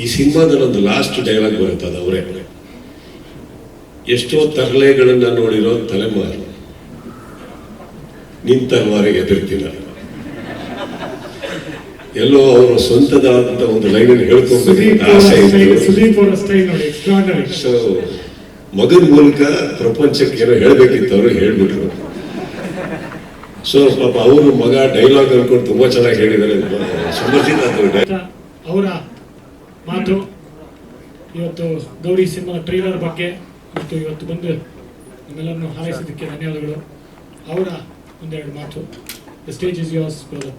ಈ ಸಿನಿಮಾದಲ್ಲಿ ಒಂದು ಲಾಸ್ಟ್ ಡೈಲಾಗ್ ಬರುತ್ತೆ ಅದು ಅವರೇ. ಎಷ್ಟೋ ತರಲೆಗಳನ್ನ ನೋಡಿರೋ ತಲೆಮಾರು ನಿನ್ ತಲೆಮಾರಿಗೆ ಎದುರ್ತಿಲ್ಲ. ಎಲ್ಲೋ ಅವರ ಸ್ವಂತದಾದಂತ ಒಂದು ಲೈನ್ ಅಲ್ಲಿ ಹೇಳ್ಕೊಂಡು ಸೊ ಮಗನ ಮೂಲಕ ಪ್ರಪಂಚಕ್ಕೆ ಏನೋ ಹೇಳ್ಬೇಕಿತ್ತು ಅವರು ಹೇಳ್ಬಿಟ್ರು. ಸೊ ಪಾಪ ಅವರು ಮಗ ಡೈಲಾಗ್ ಅನ್ಕೊಂಡು ತುಂಬಾ ಚೆನ್ನಾಗಿ ಹೇಳಿದ್ದಾರೆ. ಸಮರ್ಜಿತ ಅದು ಅವರ ಮಾತು ಇವತ್ತು ಗೌರಿ ಸಿನಿಮಾ ಟ್ರೈಲರ್ ಬಗ್ಗೆ ಮತ್ತು ಇವತ್ತು ಬಂದು ನಮ್ಮೆಲ್ಲರನ್ನು ಹಾರೈಸಿದ್ದಕ್ಕೆ ಧನ್ಯವಾದಗಳು. ಅವರ ಒಂದೆರಡು ಮಾತು. The stage is yours brother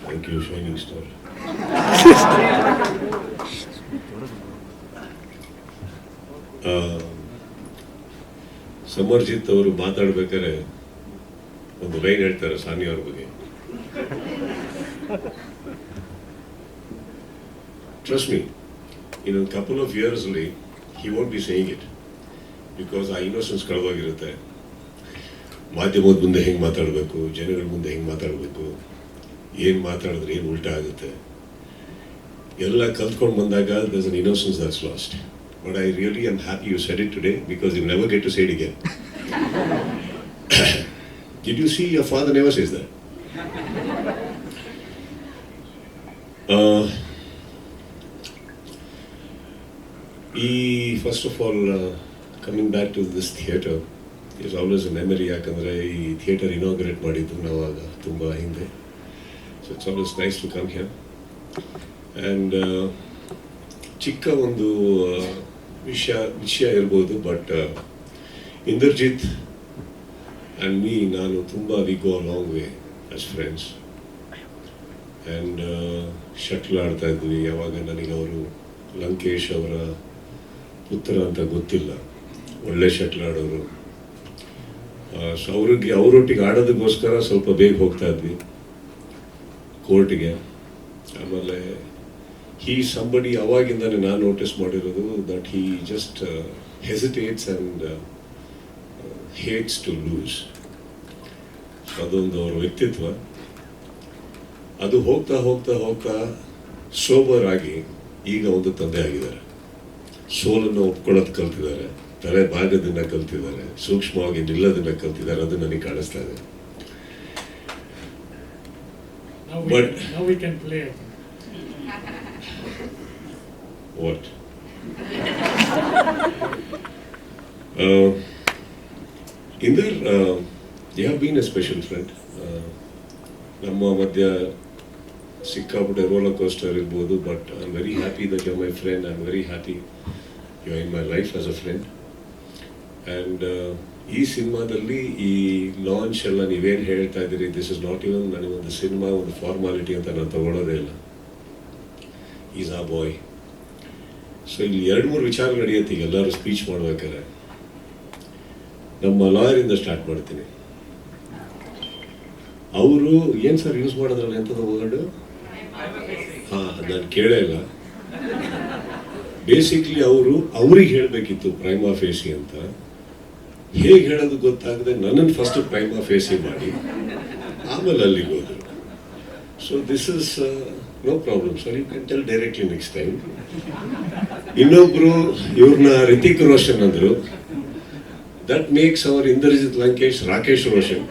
thank you shining star Samarjit ಅವರು ಮಾತಾಡ್ಬೇಕಾದ್ರೆ ಒಂದು ಲೈನ್ ಹೇಳ್ತಾರೆ ಸಾನಿ ಅವ್ರ ಬಗ್ಗೆ ಟ್ರಸ್ಟ್ in ಇನ್ನೊಂದು couple of years only, he won't be saying it because ಆ ಇನ್ನೋಸೆನ್ಸ್ ಕಳೆದೋಗಿರುತ್ತೆ. ಮಾಧ್ಯಮದ ಮುಂದೆ ಹೆಂಗೆ ಮಾತಾಡಬೇಕು ಜನಗಳ ಮುಂದೆ ಹೆಂಗೆ ಮಾತಾಡಬೇಕು ಏನು ಮಾತಾಡಿದ್ರೆ ಏನು ಉಲ್ಟಾ ಆಗುತ್ತೆ. ಎಲ್ಲ ಕಲ್ತ್ಕೊಂಡು ಬಂದಾಗ thus an innocence that's lost but I really am happy you said it today because you never get to side again did you see your father never sees that ಈ first of all coming back to this theatre is always a memory ಯಾಕಂದರೆ ಈ theatre inaugurate ಮಾಡಿದ್ದು ನಾವಾಗ ತುಂಬ ಹಿಂದೆ. So it's always nice to come here and ಚಿಕ್ಕ ಒಂದು ವಿಷಯ ವಿಷಯ ಇರ್ಬೋದು ಬಟ್ ಇಂದರ್ಜಿತ್ ಆ್ಯಂಡ್ ಮೀ ನಾನು ತುಂಬ we go long way as friends and shuttle ಆಡ್ತಾ ಯಾವಾಗ ನನಗೆ ಅವರು ಲಂಕೇಶ್ ಅವರ ಪುತ್ರ ಅಂತ ಗೊತ್ತಿಲ್ಲ. ಒಳ್ಳೆ ಶಟ್ಲ್ ಆಡೋರು. ಸೊ ಅವ್ರಿಗೆ, ಅವರೊಟ್ಟಿಗೆ ಆಡೋದಕ್ಕೋಸ್ಕರ ಸ್ವಲ್ಪ ಬೇಗ ಹೋಗ್ತಾ ಇದ್ವಿ. ಕೋರ್ಟಿಗೆ. ಆಮೇಲೆ ಈ ಸಂಬಡಿ ಅವಾಗಿಂದಾನೆ ನಾನು ನೋಟಿಸ್ ಮಾಡಿರೋದು that he just hesitates and hates to lose ಅದೊಂದು ಅವ್ರ ವ್ಯಕ್ತಿತ್ವ. ಅದು ಹೋಗ್ತಾ ಹೋಗ್ತಾ ಹೋಗ್ತಾ ಸೋಬರ್ ಆಗಿ ಈಗ ಒಂದು ತಂದೆ ಆಗಿದ್ದಾರೆ. ಸೋಲನ್ನು ಒಪ್ಕೊಳ್ಳೋದು ಕಲ್ತಿದ್ದಾರೆ. ತಲೆ ಭಾಗದನ್ನ ಕಲ್ತಿದ್ದಾರೆ. ಸೂಕ್ಷ್ಮವಾಗಿ ನಿಲ್ಲೋದನ್ನ ಕಲ್ತಿದ್ದಾರೆ. ಅದು ನನಗೆ ಕಾಣಿಸ್ತಾ ಇದೆ. But- ನಾವು we can play What? A special friend ನಮ್ಮ ಮಧ್ಯ ಸಿಕ್ಕಾಪಟ್ಟೆ ರೋಲರ್ ಕೋಸ್ಟರ್ ಇರ್ಬೋದು but I am very happy that you my friend I am very happy you in my life as a friend and ಈ ಸಿನಿಮಾದಲ್ಲಿ ಈ launch ಎಲ್ಲ ನೀವೇನು ಹೇಳ್ತಾ ಇದ್ದೀರಿ ದಿಸ್ ಇಸ್ ನಾಟ್ ಇವನ್ ನನಗೊಂದು ಸಿನಿಮಾ ಒಂದು ಫಾರ್ಮಾಲಿಟಿ ಅಂತ ನಾನು ತಗೊಳ್ಳೋದೇ ಇಲ್ಲ. ಈಸ್ ಆ ಬಾಯ್ ಸೊ ಇಲ್ಲಿ ಎರಡು ಮೂರು ವಿಚಾರ ನಡೆಯುತ್ತೆ ಈಗ ಎಲ್ಲರೂ ಸ್ಪೀಚ್ ಮಾಡ್ಬೇಕಾದ್ರೆ. ನಮ್ಮ ಲಾಯರಿಂದ ಸ್ಟಾರ್ಟ್ ಮಾಡ್ತೀನಿ. ಅವರು ಏನು ಸರ್ ಯೂಸ್ ಮಾಡೋದ್ರಲ್ಲ ಎಂಥದ್ದು ವರ್ಡ್ ಹಾಂ, ನಾನು ಕೇಳೇ ಇಲ್ಲ. ಬೇಸಿಕ್ಲಿ ಅವರು ಅವ್ರಿಗೆ ಹೇಳಬೇಕಿತ್ತು ಪ್ರೈಮಾ ಫೇಸಿ ಅಂತ. ಹೇಗೆ ಹೇಳೋದು ಗೊತ್ತಾಗದೆ ನನ್ನನ್ನು ಫಸ್ಟ್ ಪ್ರೈಮಾ ಫೇಸಿ ಮಾಡಿ, ಆಮೇಲೆ ಅಲ್ಲಿಗೆ ಹೋದರು. So this is no problem sir you can tell directly next time ಇನ್ನೊಬ್ರು ಇವ್ರನ್ನ ರಿತಿಕ್ ರೋಷನ್ ಅಂದರು. That makes our Indrajit Lankesh Rakesh Roshan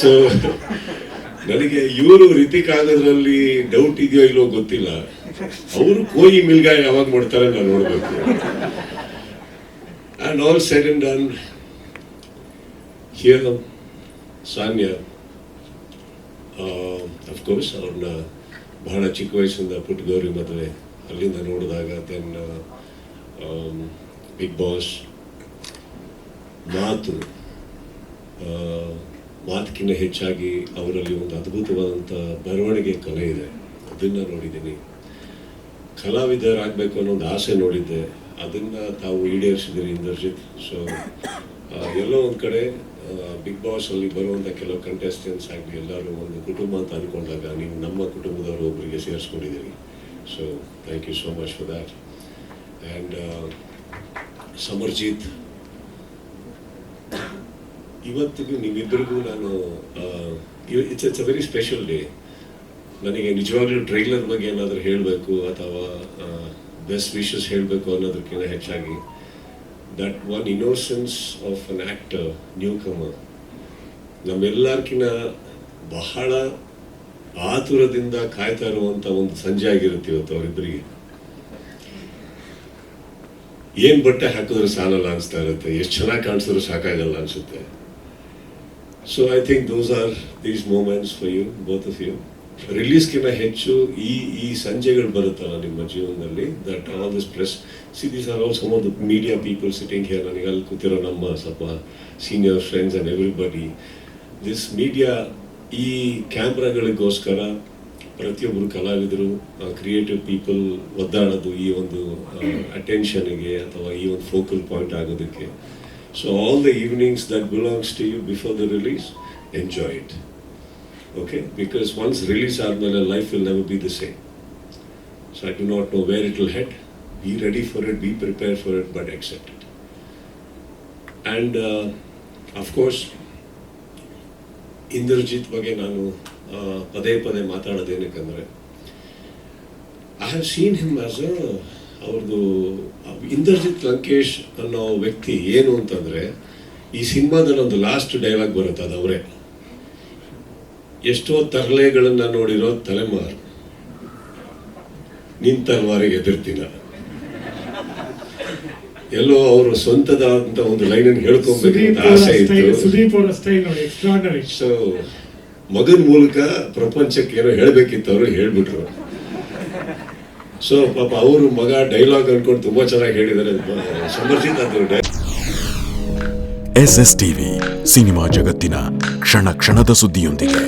so ನನಗೆ ಇವರು ರಿತಿಕ್ ಆಗೋದ್ರಲ್ಲಿ ಡೌಟ್ ಇದೆಯೋ ಇಲ್ಲೋ ಗೊತ್ತಿಲ್ಲ. ಅವರು ಕೋಯಿ ಮಿಲ್ಗಾಯ ಯಾವಾಗ ಮಾಡ್ತಾರೆ ನಾನು ನೋಡಬೇಕು. And all said and done here Sanya of course ಅವ್ರನ್ನ ಬಹಳ ಚಿಕ್ಕ ವಯಸ್ಸಿಂದ ಪುಟ್ಟ ಗೌರಿ ಮದುವೆ. ಅಲ್ಲಿಂದ ನೋಡಿದಾಗ ದೆನ್ ಬಿಗ್ ಬಾಸ್ ಮಾತು ಆ, ಮಾತಕ್ಕಿಂತ ಹೆಚ್ಚಾಗಿ ಅವರಲ್ಲಿ ಒಂದು ಅದ್ಭುತವಾದಂಥ ಬರವಣಿಗೆ ಕಲೆ ಇದೆ. ಅದನ್ನು ನೋಡಿದ್ದೀನಿ. ಕಲಾವಿದರಾಗಬೇಕು ಅನ್ನೋ ಒಂದು ಆಸೆ ನೋಡಿದ್ದೆ. ಅದನ್ನು ತಾವು ಈಡೇರಿಸಿದ್ದೀರಿ ಇಂದರ್ಜಿತ್. ಸೊ ಎಲ್ಲೋ ಒಂದು ಕಡೆ ಬಿಗ್ ಬಾಸಲ್ಲಿ ಬರುವಂಥ ಕೆಲವು ಕಂಟೆಸ್ಟೆಂಟ್ಸ್ ಆಗಲಿ ಎಲ್ಲರೂ ಒಂದು ಕುಟುಂಬ ಅಂತ ಅಂದ್ಕೊಂಡಾಗ ನೀವು ನಮ್ಮ ಕುಟುಂಬದವರು ಒಬ್ಬರಿಗೆ ಸೇರಿಸ್ಕೊಂಡಿದ್ದೀರಿ. So thank you so much for that and Samarjit ಇವತ್ತಿಗೂ ನಿಮ್ಮಿಬ್ಬರಿಗೂ ನಾನು it's it's a very special day ನನಗೆ ನಿಜವಾಗ್ಲೂ ಟ್ರೈಲರ್ ಬಗ್ಗೆ ಏನಾದರೂ ಹೇಳಬೇಕು ಅಥವಾ ಬೆಸ್ಟ್ ವಿಶಸ್ ಹೇಳಬೇಕು ಅನ್ನೋದಕ್ಕಿಂತ ಹೆಚ್ಚಾಗಿ. That one innocence of an actor newcomer ನಮ್ಮೆಲ್ಲರ್ಕಿನ್ನ ಬಹಳ ಆತುರದಿಂದ ಕಾಯ್ತಾ ಇರುವಂಥ ಒಂದು ಸಂಜೆ ಆಗಿರುತ್ತೆ ಇವತ್ತು ಅವರಿಬ್ಬರಿಗೆ. ಏನ್ ಬಟ್ಟೆ ಹಾಕಿದ್ರೆ ಸಾಲಲ್ಲ ಅನಿಸ್ತಾ ಇರುತ್ತೆ. ಎಷ್ಟು ಚೆನ್ನಾಗಿ ಕಾಣಿಸಿದ್ರು ಸಾಕಾಗಲ್ಲ ಅನ್ಸುತ್ತೆ. So I think those are these moments for you both of you ರಿಲೀಸ್ಗಿಂತ ಹೆಚ್ಚು ಈ ಈ ಸಂಜೆಗಳು ಬರುತ್ತಲ್ಲ ನಿಮ್ಮ ಜೀವನದಲ್ಲಿ that all this press see these are all some of the media people sitting here ನನಗೆ ಅಲ್ಲಿ ಕೂತಿರೋ ನಮ್ಮ ಸ್ವಲ್ಪ senior friends and everybody this media ಈ ಕ್ಯಾಮ್ರಾಗಳಿಗೋಸ್ಕರ ಪ್ರತಿಯೊಬ್ಬರು ಕಲಾವಿದರು ಕ್ರಿಯೇಟಿವ್ ಪೀಪಲ್ ಒದ್ದಾಡೋದು ಈ ಒಂದು ಅಟೆನ್ಷನ್ಗೆ ಅಥವಾ ಈ ಒಂದು ಫೋಕಲ್ ಪಾಯಿಂಟ್ ಆಗೋದಕ್ಕೆ. So all the evenings that belongs to you before the release enjoy it okay because once release ಆದಮೇಲೆ life will never be the same so I do not know where it will head be ready for it be prepare for it but accept it. And of course Indrajit ಬಗ್ಗೆ ನಾನು ಆ, ಪದೇ ಪದೇ ಮಾತಾಡೋದೇನಕ್ಕಂದ್ರೆ I have seen him as uh ಅವ್ರದ್ದು ಇಂದ್ರಜಿತ್ ಲಂಕೇಶ್ ಅನ್ನೋ ವ್ಯಕ್ತಿ ಏನು ಅಂತಂದ್ರೆ ಈ ಸಿನಿಮಾದಲ್ಲಿ ಒಂದು ಲಾಸ್ಟ್ ಡೈಲಾಗ್ ಬರುತ್ತೆ ಅದು ಅವರೇ. ಎಷ್ಟೋ ತರಲೆಗಳನ್ನ ನೋಡಿರೋ ತಲೆಮಾರು ನಿನ್ ತಲೆಮಾರಿಗೆ ಎದುರ್ತೀನ. ಎಲ್ಲೋ ಅವರು ಸ್ವಂತದಾದಂತ ಒಂದು ಲೈನನ್ನು ಹೇಳ್ಕೊಬೇಕು ಅಂತ ಆಸೆ ಇತ್ತು. ಸೊ ಮಗನ ಮೂಲಕ ಪ್ರಪಂಚಕ್ಕೆ ಏನೋ ಹೇಳ್ಬೇಕಿತ್ತು ಅವರು ಹೇಳ್ಬಿಟ್ರು. ಸೊ ಪಾಪ ಅವರು ಮಗ ಡೈಲಾಗ್ ಅನ್ಕೊಂಡು ತುಂಬಾ ಚೆನ್ನಾಗಿ ಹೇಳಿದ್ದಾರೆ ಸಮರ್ಜಿತ್ ಅದು ಎಸ್ ಎಸ್ ಟಿವಿ, ಸಿನಿಮಾ ಜಗತ್ತಿನ ಕ್ಷಣ ಕ್ಷಣದ ಸುದ್ದಿಯೊಂದಿಗೆ.